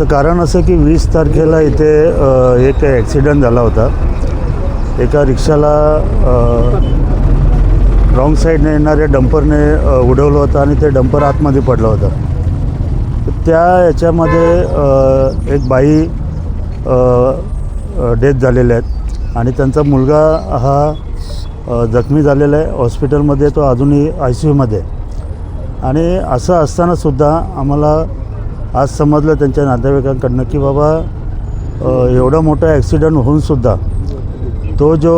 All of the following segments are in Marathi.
त्याचं कारण असं की वीस तारखेला इथे एक ॲक्सिडेंट झाला होता. एका रिक्षाला रॉंग साईडने येणाऱ्या डंपरने उडवलं होतं आणि ते डंपर आतमध्ये पडलं होतं. त्या याच्यामध्ये एक बाई डेथ झालेल्या आहेत आणि त्यांचा मुलगा हा जखमी झालेला आहे. हॉस्पिटलमध्ये तो अजूनही आय सी यूमध्ये आहे. आणि असं असतानासुद्धा आम्हाला आज समजलं त्यांच्या नातेवाईकांकडनं की बाबा एवढा मोठा ॲक्सिडंट होऊनसुद्धा तो जो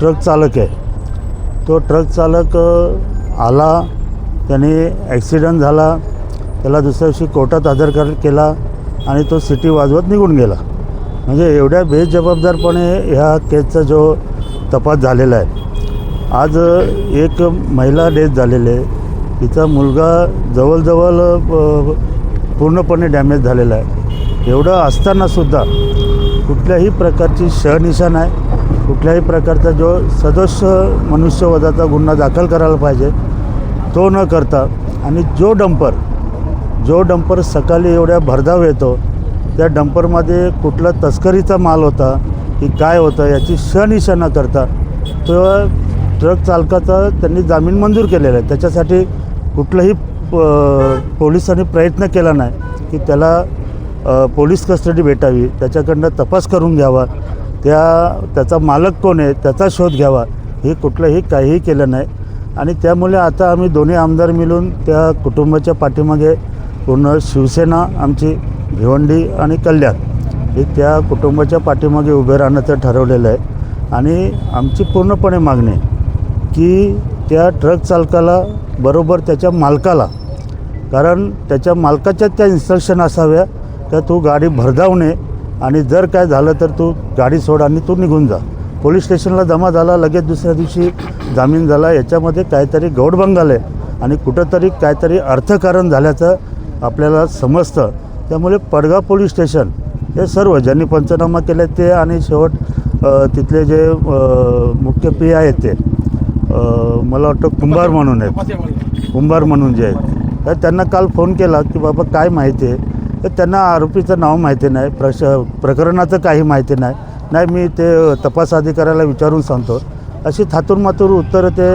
ट्रक चालक आहे तो ट्रक चालक आला त्याने ॲक्सिडंट झाला त्याला दुसऱ्या दिवशी कोर्टात हजर कर केला आणि तो सिटी वाजवत निघून गेला. म्हणजे एवढ्या बेजबाबदारपणे ह्या केसचा जो तपास झालेला आहे. आज एक महिला डेथ झालेली आहे. तिचा मुलगा जवळजवळ पूर्णपणे डॅमेज झालेला आहे. एवढं असतानासुद्धा कुठल्याही प्रकारची शहनिशा नाही कुठल्याही प्रकारचा जो सदस्य मनुष्यवधाचा गुन्हा दाखल करायला पाहिजे तो न करता आणि जो डंपर जो डंपर सकाळी एवढ्या भरधाव येतो त्या डंपरमध्ये कुठला तस्करीचा माल होता की काय होतं याची शनिशा न करता तो ट्रक चालकाचा त्यांनी जामीन मंजूर केलेला आहे. त्याच्यासाठी कुठलंही पोलिसांनी प्रयत्न केला नाही की त्याला पोलीस कस्टडी भेटावी त्याच्याकडनं तपास करून घ्यावा त्या त्याचा मालक कोण आहे त्याचा शोध घ्यावा हे कुठलंही काहीही केलं नाही. आणि त्यामुळे आता आम्ही दोन्ही आमदार मिळून त्या कुटुंबाच्या पाठीमागे पूर्ण शिवसेना आमची भिवंडी आणि कल्याण हे त्या कुटुंबाच्या पाठीमागे उभे राहण्याचं ठरवलेलं आहे. आणि आमची पूर्णपणे मागणी आहे की त्या ट्रक चालकाला बरोबर त्याच्या मालकाला. कारण त्याच्या मालकाच्या त्या इन्स्ट्रक्शन असाव्या का तू गाडी भरधावणे आणि जर काय झालं तर तू गाडी सोड आणि तू निघून जा. पोलीस स्टेशनला जमा झाला लगेच दुसऱ्या दिवशी जामीन झाला. याच्यामध्ये काहीतरी गौडबंगाल आहे आणि कुठंतरी काहीतरी अर्थकारण झाल्याचं आपल्याला समजतं. त्यामुळे पडगाव पोलीस स्टेशन हे सर्व ज्यांनी पंचनामा केले ते आणि शेवट तिथले जे मुख्य पी आहेत ते मला वाटतं कुंभार म्हणून आहेत. कुंभार म्हणून जे आहेत. तर त्यांना काल फोन केला की बाबा काय माहिती आहे? तर त्यांना आरोपीचं नाव माहिती नाही प्रश प्रकरणाचं काही माहिती नाही. नाही मी ते तपास अधिकाऱ्याला विचारून सांगतो. अशी थातूर मातूर उत्तरं ते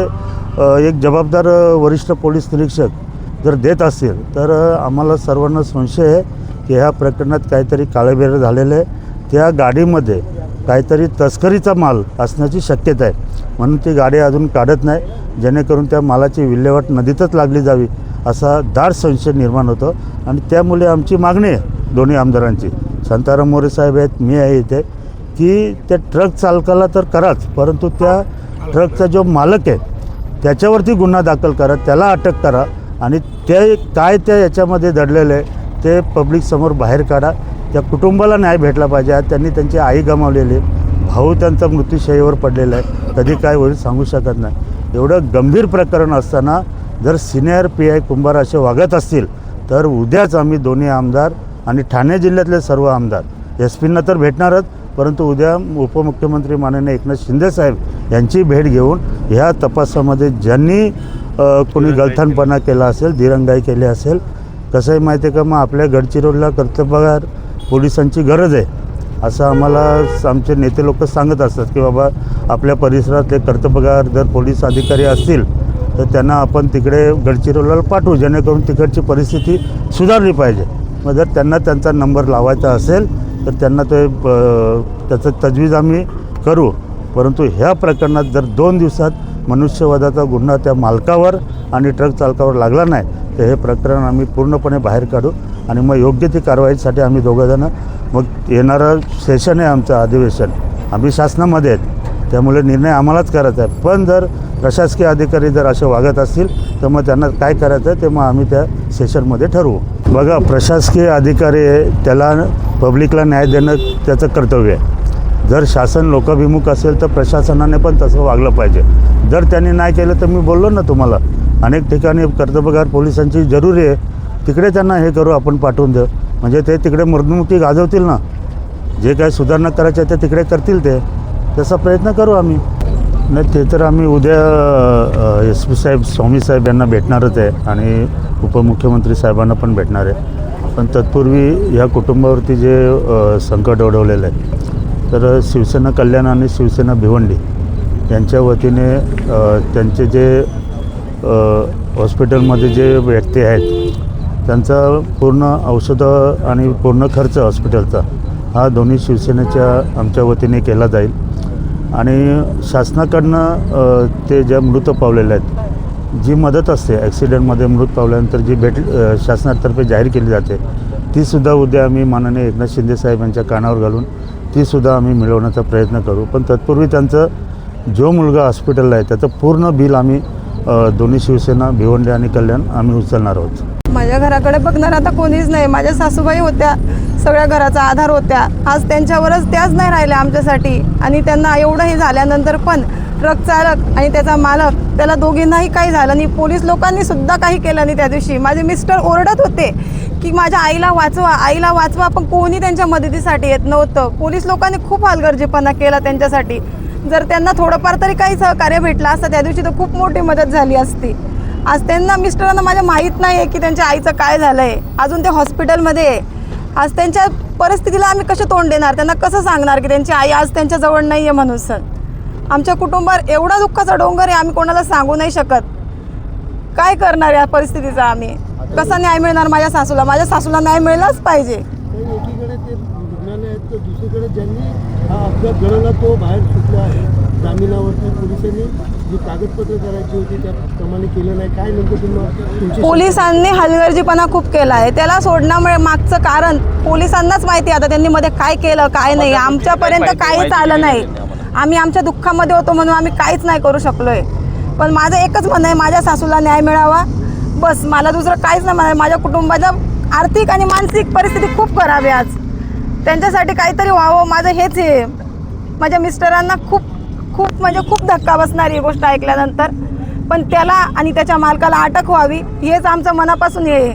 एक जबाबदार वरिष्ठ पोलीस निरीक्षक जर देत असतील तर आम्हाला सर्वांना संशय आहे की ह्या प्रकरणात काहीतरी काळेबेर झालेलं आहे. त्या गाडीमध्ये काहीतरी तस्करीचा माल असण्याची शक्यता आहे. म्हणून ती गाडी अजून काढत नाही. जेणेकरून त्या मालाची विल्हेवाट नदीतच लागली जावी असा दाट संशय निर्माण होतो. आणि त्यामुळे आमची मागणी आहे दोन्ही आमदारांची. संताराम मोरे साहेब आहेत मी आहे इथे. की त्या ट्रक चालकाला तर कराच परंतु त्या ट्रकचा जो मालक आहे त्याच्यावरती गुन्हा दाखल करा त्याला अटक करा आणि ते काय त्या याच्यामध्ये दडलेलं आहे ते पब्लिकसमोर बाहेर काढा. त्या कुटुंबाला न्याय भेटला पाहिजे त्यांनी त्यांची आई गमावलेली आहे. भाऊ त्यांचा मृत्यूशयीवर पडलेला आहे. कधी काय होईल सांगू शकत नाही. एवढं गंभीर प्रकरण असताना जर सिनियर पी आय कुंभार असे वागत असतील तर उद्याच आम्ही दोन्ही आमदार आणि ठाणे जिल्ह्यातले सर्व आमदार एस पींना तर भेटणारच परंतु उद्या उपमुख्यमंत्री माननीय एकनाथ शिंदेसाहेब यांची भेट घेऊन ह्या तपासामध्ये ज्यांनी कोणी गलथानपणा केला. असेल दिरंगाई केली असेल कसं आहे माहिती आहे का मग आपल्या गडचिरोलीला कर्तव्यगार पोलिसांची गरज आहे. असं आम्हाला आमचे नेते लोक सांगत असतात की बाबा आपल्या परिसरातले कर्तव्यगार जर पोलीस अधिकारी असतील तर त्यांना आपण तिकडे गडचिरोलीला पाठवू जेणेकरून तिकडची परिस्थिती सुधारली पाहिजे. मग जर त्यांना त्यांचा नंबर लावायचा असेल तर त्यांना ते त्याचं तजवीज आम्ही करू. परंतु ह्या प्रकरणात जर दोन दिवसात मनुष्यवादाचा गुन्हा त्या मालकावर आणि ट्रक चालकावर लागला नाही तर हे प्रकरण आम्ही पूर्णपणे बाहेर काढू आणि मग योग्य ती कारवाईसाठी आम्ही दोघंजणं मग येणारं सेशन आहे आमचं अधिवेशन. आम्ही शासनामध्ये आहेत. त्यामुळे निर्णय आम्हालाच करायचा आहे. पण जर प्रशासकीय अधिकारी जर असे वागत असतील तर मग त्यांना काय करायचं आहे ते मग आम्ही त्या सेशनमध्ये ठरवू. बघा प्रशासकीय अधिकारी त्याला पब्लिकला न्याय देणं त्याचं कर्तव्य आहे. जर शासन लोकाभिमुख असेल तर प्रशासनाने पण तसं वागलं पाहिजे. जर त्यांनी नाही केलं तर मी बोललो ना तुम्हाला. अनेक ठिकाणी कर्तव्यगार पोलिसांची जरुरी आहे. तिकडे त्यांना हे करू आपण पाठवून देऊ. म्हणजे ते तिकडे मर्दमुक्ती गाजवतील ना. जे काय सुधारणा करायचे ते तिकडे करतील ते. तसा प्रयत्न करू आम्ही. नाही ते तर आम्ही उद्या एस पी साहेब स्वामी साहेब यांना भेटणारच आहे आणि उपमुख्यमंत्री साहेबांना पण भेटणार आहे. पण तत्पूर्वी या कुटुंबावरती जे संकट ओढवलेलं आहे तर शिवसेना कल्याण आणि शिवसेना भिवंडी यांच्या वतीने त्यांचे जे हॉस्पिटलमध्ये जे व्यक्ती आहेत त्यांचा पूर्ण औषधं आणि पूर्ण खर्च हॉस्पिटलचा हा दोन्ही शिवसेनेच्या आमच्या वतीने केला जाईल. आणि शासनाकडनं ते ज्या मृत पावलेले आहेत जी मदत असते ॲक्सिडेंटमध्ये मृत पावल्यानंतर जी भेट शासनातर्फे जाहीर केली जाते तीसुद्धा उद्या आम्ही माननीय एकनाथ शिंदे साहेब यांच्या कानावर घालून तीसुद्धा आम्ही मिळवण्याचा प्रयत्न करू. पण तत्पूर्वी त्यांचं जो मुलगा हॉस्पिटलला आहे त्याचं पूर्ण बिल आम्ही दोन्ही शिवसेना भिवंडी आणि कल्याण आम्ही उचलणार आहोत. माझ्या घराकडे बघणार आता कोणीच नाही. माझ्या सासूबाई होत्या सगळ्या घराचा आधार होत्या. आज त्यांच्यावरच त्याच नाही राहिल्या आमच्यासाठी. आणि त्यांना एवढं हे झाल्यानंतर पण ट्रक चालक आणि त्याचा मालक त्याला दोघींनाही काही झालं नाही. पोलीस लोकांनी सुद्धा काही केलं नाही त्या दिवशी. माझे मिस्टर ओरडत होते की माझ्या आईला वाचवा आईला वाचवा पण कोणी त्यांच्या मदतीसाठी येत नव्हतं. पोलीस लोकांनी खूप हलगर्जीपणा केला त्यांच्यासाठी. जर त्यांना थोडंफार तरी काही सहकार्य भेटलं असतं त्या दिवशी तर खूप मोठी मदत झाली असती. आज त्यांना मिस्टरांना माझ्या माहीत नाही आहे की त्यांच्या आईचं काय झालं आहे अजून ते हॉस्पिटलमध्ये आहे. आज त्यांच्या परिस्थितीला आम्ही कसं तोंड देणार? त्यांना कसं सांगणार की त्यांची आई आज त्यांच्याजवळ नाही आहे म्हणून सर आमच्या कुटुंबावर एवढा दुःखाचा डोंगर आहे आम्ही कोणाला सांगू नाही शकत. काय करणार या परिस्थितीचा आम्ही? कसा न्याय मिळणार माझ्या सासूला? माझ्या सासूला न्याय मिळलाच पाहिजे तर एकीकडे ते रुग्णालय आहेत तर दुसरीकडे ज्यांनी हा अपघात घडवला तो बाहेर सुटला आहे जामिनावरती पोलिसांनी जी कागदपत्र करायची होती त्याप्रमाणे केलं नाही. काय नेमकं तुम्हाला पोलिसांनी हलगर्जीपणा खूप केला आहे. त्याला सोडण्यामुळे मागचं कारण पोलिसांनाच माहिती आहे आता त्यांनी मध्ये काय केलं काय नाही. आमच्यापर्यंत काहीच आलं नाही. आम्ही आमच्या दुःखामध्ये होतो म्हणून आम्ही काहीच नाही करू शकलोय. पण माझं एकच म्हणणं आहे माझ्या सासूला न्याय मिळावा. बस मला दुसरं काहीच नाही म्हणाय माझ्या कुटुंबाच्या आर्थिक आणि मानसिक परिस्थिती खूप खराब आहे आज. त्यांच्यासाठी काहीतरी व्हावं माझं हेच आहे. माझ्या मिस्टरांना खूप खूप म्हणजे खूप धक्का बसणारी ही गोष्ट ऐकल्यानंतर. पण त्याला आणि त्याच्या मालकाला अटक व्हावी हेच आमचं मनापासून हे आहे.